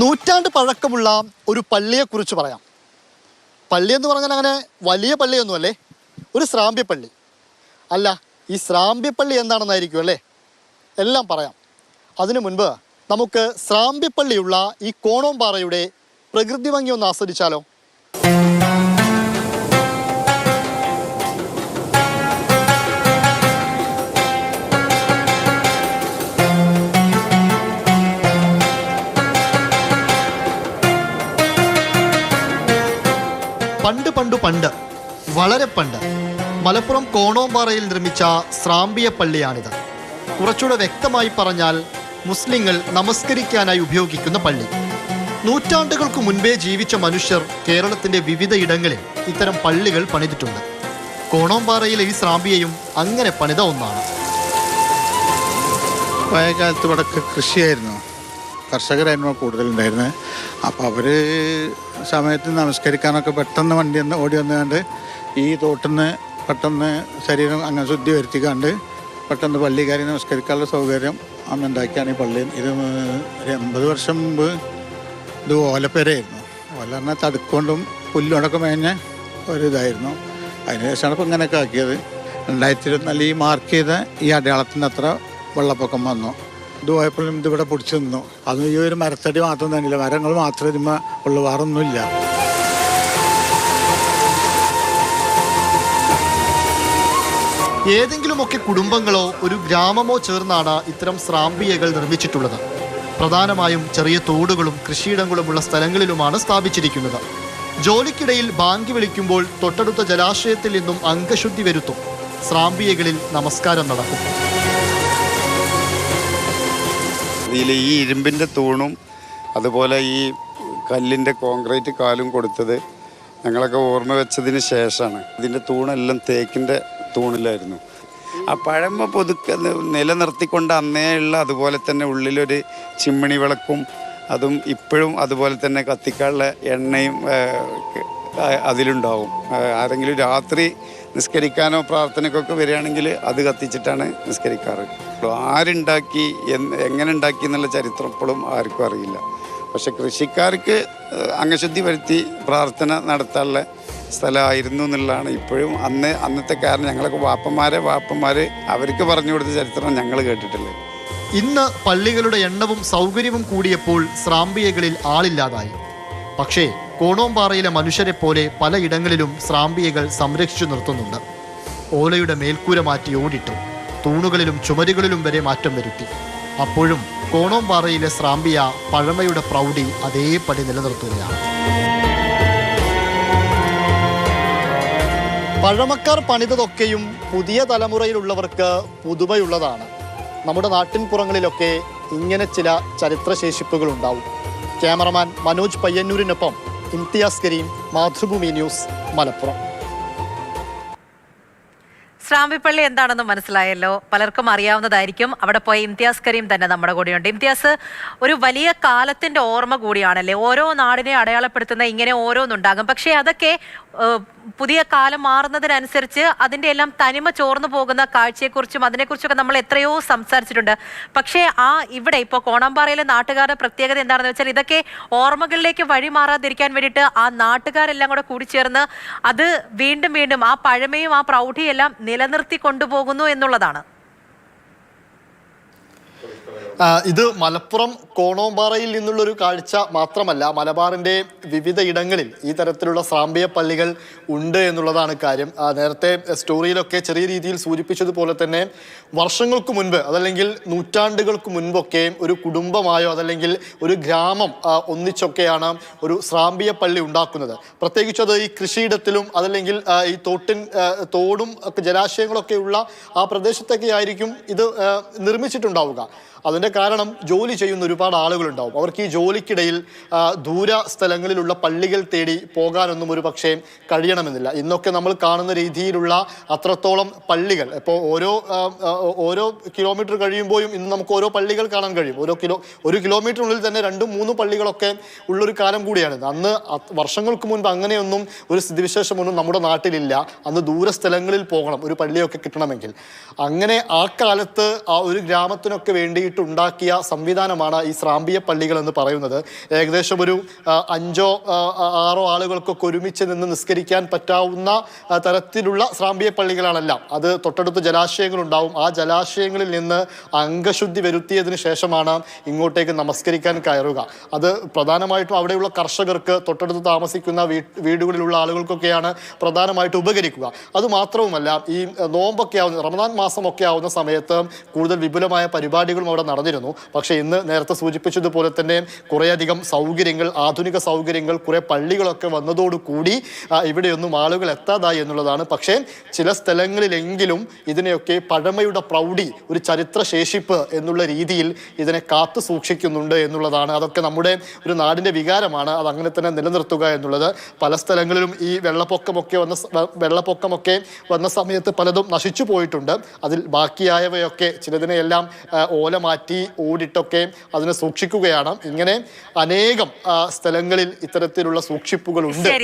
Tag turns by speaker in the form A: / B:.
A: നൂറ്റാണ്ട് പഴക്കമുള്ള ഒരു പള്ളിയെക്കുറിച്ച് പറയാം. പള്ളി എന്ന് പറഞ്ഞാൽ അങ്ങനെ വലിയ പള്ളിയൊന്നുമല്ലേ ഒരു ശ്രാമ്പ്യപ്പള്ളി അല്ല ഈ ശ്രാമ്പ്യപ്പള്ളി എന്താണെന്നായിരിക്കും അല്ലേ? എല്ലാം പറയാം. അതിനു മുൻപ് നമുക്ക് ശ്രാമ്പ്യപ്പള്ളിയുള്ള ഈ കോണോംപാറയുടെ പ്രകൃതി ഭംഗി ഒന്ന് ആസ്വദിച്ചാലോ? പണ്ട് പണ്ട് പണ്ട് വളരെ പണ്ട് മലപ്പുറം കോണോമ്പാറയിൽ നിർമ്മിച്ച സ്രാമ്പിയ പള്ളിയാണിത്. കുറച്ചുകൂടെ വ്യക്തമായി പറഞ്ഞാൽ മുസ്ലിങ്ങൾ നമസ്കരിക്കാനായി ഉപയോഗിക്കുന്ന പള്ളി. നൂറ്റാണ്ടുകൾക്ക് മുൻപേ ജീവിച്ച മനുഷ്യർ കേരളത്തിന്റെ വിവിധ ഇടങ്ങളിൽ ഇത്തരം പള്ളികൾ പണിതിട്ടുണ്ട്. കോണോമ്പാറയിലെ ഈ സ്രാമ്പിയയും അങ്ങനെ പണിത ഒന്നാണ്.
B: പഴയകാലത്ത് വടക്ക് കൃഷിയായിരുന്നു. കർഷകരായിരുന്നു കൂടുതലുണ്ടായിരുന്നത് അപ്പോൾ അവർ സമയത്ത് നമസ്കരിക്കാനൊക്കെ പെട്ടെന്ന് വണ്ടി ഒന്ന് ഓടി വന്നുകൊണ്ട് ഈ തോട്ടിന്ന് പെട്ടെന്ന് ശരീരം അങ്ങനെ ശുദ്ധി വരുത്തിക്കാണ്ട് പെട്ടെന്ന് പള്ളി കയറി നമസ്കരിക്കാനുള്ള സൗകര്യം അന്ന് ഉണ്ടാക്കിയാണ് ഈ പള്ളി. ഇത് ഒരു എൺപത് വർഷം മുമ്പ് ഇത് ഓലപ്പെരയായിരുന്നു ഓല പറഞ്ഞാൽ തടുക്കൊണ്ടും പുല്ലുകൊണ്ടൊക്കെ മേഞ്ഞ ഒരു ഇതായിരുന്നു. അതിനുശേഷമാണ് ഇപ്പോൾ ഇങ്ങനെയൊക്കെ ആക്കിയത്. രണ്ടായിരത്തി ഇരുപത്തിനാലിൽ ഈ മാർക്ക് ചെയ്ത ഈ അടയാളത്തിന്റെ അത്ര വെള്ളപ്പൊക്കം വന്നു. ഇത് ഇവിടെ പിടിച്ചു നിന്നു. അത് ഈ ഒരു മരത്തടി മാത്രം തന്നെയില്ല മരങ്ങൾ മാത്രമേ ഇമ്മ ഉള്ളു വേറൊന്നുമില്ല.
A: ഏതെങ്കിലുമൊക്കെ കുടുംബങ്ങളോ ഒരു ഗ്രാമമോ ചേർന്നാണ് ഇത്തരം സ്രാമ്പിയകൾ നിർമ്മിച്ചിട്ടുള്ളത്. പ്രധാനമായും ചെറിയ തോടുകളും കൃഷിയിടങ്ങളുമുള്ള സ്ഥലങ്ങളിലുമാണ് സ്ഥാപിച്ചിരിക്കുന്നത്. ജോലിക്കിടയിൽ ബാങ്ക് വിളിക്കുമ്പോൾ തൊട്ടടുത്ത ജലാശയത്തിൽ നിന്നും അംഗശുദ്ധി വരുത്തും. സ്രാമ്പിയകളിൽ നമസ്കാരം നടക്കും.
C: ഇതിൽ ഈ ഇരുമ്പിന്റെ തൂണും അതുപോലെ ഈ കല്ലിന്റെ കോൺക്രീറ്റ് കാലും കൊടുത്തത് ഞങ്ങളൊക്കെ ഓർമ്മ വെച്ചതിന് ശേഷമാണ് ഇതിന്റെ തൂണെല്ലാം തേക്കിന്റെ തൂണിലായിരുന്നു. ആ പഴമ പുതുക്കെ നിലനിർത്തിക്കൊണ്ട് അന്നേയുള്ള അതുപോലെ തന്നെ ഉള്ളിലൊരു ചിമ്മിണി വിളക്കും അതും ഇപ്പോഴും അതുപോലെ തന്നെ കത്തിക്കാനുള്ള എണ്ണയും അതിലുണ്ടാവും. ആരെങ്കിലും രാത്രി നിസ്കരിക്കാനോ പ്രാർത്ഥനയ്ക്കൊക്കെ വരികയാണെങ്കിൽ അത് കത്തിച്ചിട്ടാണ് നിസ്കരിക്കാറ്. ആരുണ്ടാക്കി എങ്ങനെ ഉണ്ടാക്കി എന്നുള്ള ചരിത്രം ഇപ്പോഴും ആർക്കും അറിയില്ല. പക്ഷെ കൃഷിക്കാർക്ക് അംഗശുദ്ധി വരുത്തി പ്രാർത്ഥന നടത്താനുള്ള സ്ഥലമായിരുന്നു എന്നുള്ളതാണ് ഇപ്പോഴും അന്ന് അന്നത്തെ കാരണം. ഞങ്ങളൊക്കെ വാപ്പന്മാരെ വാപ്പന്മാർ അവർക്ക് പറഞ്ഞു കൊടുത്ത ചരിത്രം ഞങ്ങൾ കേട്ടിട്ടില്ല.
A: ഇന്ന് പള്ളികളുടെ എണ്ണവും സൗകര്യവും കൂടിയപ്പോൾ ശ്രാമ്പിയകളിൽ ആളില്ലാതായി. പക്ഷേ കോണോമ്പാറയിലെ മനുഷ്യരെ പോലെ പലയിടങ്ങളിലും സ്രാമ്പിയകൾ സംരക്ഷിച്ചു നിർത്തുന്നുണ്ട്. ഓലയുടെ മേൽക്കൂര മാറ്റി ഓടിട്ടു തൂണുകളിലും ചുമരുകളിലും വരെ മാറ്റം വരുത്തി. അപ്പോഴും കോണോമ്പാറയിലെ സ്രാമ്പിയ പഴമയുടെ പ്രൗഢി അതേപടി നിലനിർത്തുകയാണ്. പഴമക്കാർ പണിതതൊക്കെയും പുതിയ തലമുറയിലുള്ളവർക്ക് പുതുമയുള്ളതാണ്. നമ്മുടെ നാട്ടിൻപുറങ്ങളിലൊക്കെ ഇങ്ങനെ ചില ചരിത്രശേഷിപ്പുകൾ ഉണ്ടാവും ക്യാമറമാൻ മനോജ് പയ്യന്നൂരിനൊപ്പം ഇംതിയാസ് കരീം മാതൃഭൂമി ന്യൂസ് മലപ്പുറം.
D: ശ്രാമ്പിപ്പള്ളി എന്താണെന്ന് മനസ്സിലായല്ലോ. പലർക്കും അറിയാവുന്നതായിരിക്കും. അവിടെ പോയ ഇംതിയാസ് കരീം തന്നെ നമ്മുടെ കൂടെയുണ്ട്. ഇംതിയാസ് ഒരു വലിയ കാലത്തിന്റെ ഓർമ്മ കൂടിയാണല്ലേ? ഓരോ നാടിനെ അടയാളപ്പെടുത്തുന്ന ഇങ്ങനെ ഓരോന്നുണ്ടാകും. പക്ഷേ അതൊക്കെ പുതിയ കാലം മാറുന്നതിനനുസരിച്ച് അതിന്റെ എല്ലാം തനിമ ചോർന്നു പോകുന്ന കാഴ്ചയെക്കുറിച്ചും അതിനെക്കുറിച്ചൊക്കെ നമ്മൾ എത്രയോ സംസാരിച്ചിട്ടുണ്ട്. പക്ഷേ ആ ഇവിടെ ഇപ്പോൾ കോണാമ്പാറയിലെ നാട്ടുകാരുടെ പ്രത്യേകത എന്താണെന്ന് വെച്ചാൽ ഇതൊക്കെ ഓർമ്മകളിലേക്ക് വഴി മാറാതിരിക്കാൻ വേണ്ടിയിട്ട് ആ നാട്ടുകാരെല്ലാം കൂടെ കൂടിച്ചേർന്ന് അത് വീണ്ടും വീണ്ടും ആ പഴമയും ആ പ്രൗഢിയും എല്ലാം നിലനിർത്തി കൊണ്ടുപോകുന്നു എന്നുള്ളതാണ്.
A: ഇത് മലപ്പുറം കോണോമ്പാറയിൽ നിന്നുള്ള ഒരു കാഴ്ച മാത്രമല്ല മലബാറിന്റെ വിവിധ ഇടങ്ങളിൽ ഈ തരത്തിലുള്ള സാമ്പിയ പള്ളികൾ ഉണ്ട് എന്നുള്ളതാണ് കാര്യം. നേരത്തെ സ്റ്റോറിയിലൊക്കെ ചെറിയ രീതിയിൽ സൂചിപ്പിച്ചതുപോലെ തന്നെ വർഷങ്ങൾക്ക് മുൻപ് അതല്ലെങ്കിൽ നൂറ്റാണ്ടുകൾക്ക് മുൻപൊക്കെ ഒരു കുടുംബമായോ അതല്ലെങ്കിൽ ഒരു ഗ്രാമം ഒന്നിച്ചൊക്കെയാണ് ഒരു സ്രാമ്പിയ പള്ളി ഉണ്ടാക്കുന്നത്. പ്രത്യേകിച്ച് അത് ഈ കൃഷിയിടത്തിലും അതല്ലെങ്കിൽ ഈ തോട്ടിൻ തോടും ജലാശയങ്ങളൊക്കെ ഉള്ള ആ പ്രദേശത്തൊക്കെ ആയിരിക്കും ഇത് നിർമ്മിച്ചിട്ടുണ്ടാവുക. അതിന്റെ കാരണം ജോലി ചെയ്യുന്ന ഒരുപാട് ആളുകളുണ്ടാവും. അവർക്ക് ഈ ജോലിക്കിടയിൽ ദൂര സ്ഥലങ്ങളിലുള്ള പള്ളികൾ തേടി പോകാനൊന്നും ഒരു പക്ഷേ കഴിയണമെന്നില്ല. ഇന്നൊക്കെ നമ്മൾ കാണുന്ന രീതിയിലുള്ള അത്രത്തോളം പള്ളികൾ. ഇപ്പോൾ ഓരോ ഓരോ കിലോമീറ്റർ കഴിയുമ്പോഴും ഇന്ന് നമുക്ക് ഓരോ പള്ളികൾ കാണാൻ കഴിയും. ഓരോ കിലോ ഒരു കിലോമീറ്ററിനുള്ളിൽ തന്നെ രണ്ടും മൂന്നും പള്ളികളൊക്കെ ഉള്ളൊരു കാലം കൂടിയാണ്. അന്ന് വർഷങ്ങൾക്ക് മുൻപ് അങ്ങനെയൊന്നും ഒരു സ്ഥിതിവിശേഷമൊന്നും നമ്മുടെ നാട്ടിലില്ല. അന്ന് ദൂര സ്ഥലങ്ങളിൽ പോകണം. ഒരു പള്ളിയൊക്കെ കിട്ടണമെങ്കിൽ. അങ്ങനെ ആ കാലത്ത് ആ ഒരു ഗ്രാമത്തിനൊക്കെ വേണ്ടിയിട്ട് വേണ്ടിയിട്ടുണ്ടാക്കിയ സംവിധാനമാണ് ഈ സ്രാമ്പിയ പള്ളികൾ എന്ന് പറയുന്നത്. ഏകദേശം ഒരു അഞ്ചോ ആറോ ആളുകൾക്കൊക്കെ ഒരുമിച്ച് നിന്ന് നിസ്കരിക്കാൻ പറ്റാവുന്ന തരത്തിലുള്ള സ്രാമ്പിയ പള്ളികളാണെല്ലാം. അത് തൊട്ടടുത്ത് ജലാശയങ്ങളുണ്ടാവും. ആ ജലാശയങ്ങളിൽ നിന്ന് അംഗശുദ്ധി വരുത്തിയതിന് ശേഷമാണ് ഇങ്ങോട്ടേക്ക് നമസ്കരിക്കാൻ കയറുക. അത് പ്രധാനമായിട്ടും അവിടെയുള്ള കർഷകർക്ക് തൊട്ടടുത്ത് താമസിക്കുന്ന വീടുകളിലുള്ള ആളുകൾക്കൊക്കെയാണ് പ്രധാനമായിട്ട് ഉപകരിക്കുക. അതുമാത്രവുമല്ല ഈ നോമ്പൊക്കെ ആവുന്ന റമദാൻ മാസമൊക്കെ ആവുന്ന സമയത്ത് കൂടുതൽ വിപുലമായ പരിപാടികളും നടന്നിരുന്നു. പക്ഷേ ഇന്ന് നേരത്തെ സൂചിപ്പിച്ചതുപോലെ തന്നെ കുറേയധികം സൗകര്യങ്ങൾ ആധുനിക സൗകര്യങ്ങൾ കുറേ പള്ളികളൊക്കെ വന്നതോടുകൂടി ഇവിടെയൊന്നും ആളുകൾ എത്താതായി എന്നുള്ളതാണ്. പക്ഷേ ചില സ്ഥലങ്ങളിലെങ്കിലും ഇതിനെയൊക്കെ പഴമയുടെ പ്രൗഢി ഒരു ചരിത്ര ശേഷിപ്പ് എന്നുള്ള രീതിയിൽ ഇതിനെ കാത്തു സൂക്ഷിക്കുന്നുണ്ട് എന്നുള്ളതാണ്. അതൊക്കെ നമ്മുടെ ഒരു നാടിന്റെ വികാരമാണ്. അത് അങ്ങനെ തന്നെ നിലനിർത്തുക എന്നുള്ളത്. പല സ്ഥലങ്ങളിലും ഈ വെള്ളപ്പൊക്കമൊക്കെ വന്ന വെള്ളപ്പൊക്കമൊക്കെ വന്ന സമയത്ത് പലതും നശിച്ചു പോയിട്ടുണ്ട്. അതിൽ ബാക്കിയായവയൊക്കെ ചിലതിനെയെല്ലാം ഓല മാറ്റി ഓടിട്ടൊക്കെ അതിനെ സൂക്ഷിക്കുകയാണ്. ഇങ്ങനെ അനേകം സ്ഥലങ്ങളിൽ ഇത്തരത്തിലുള്ള
D: ശരി.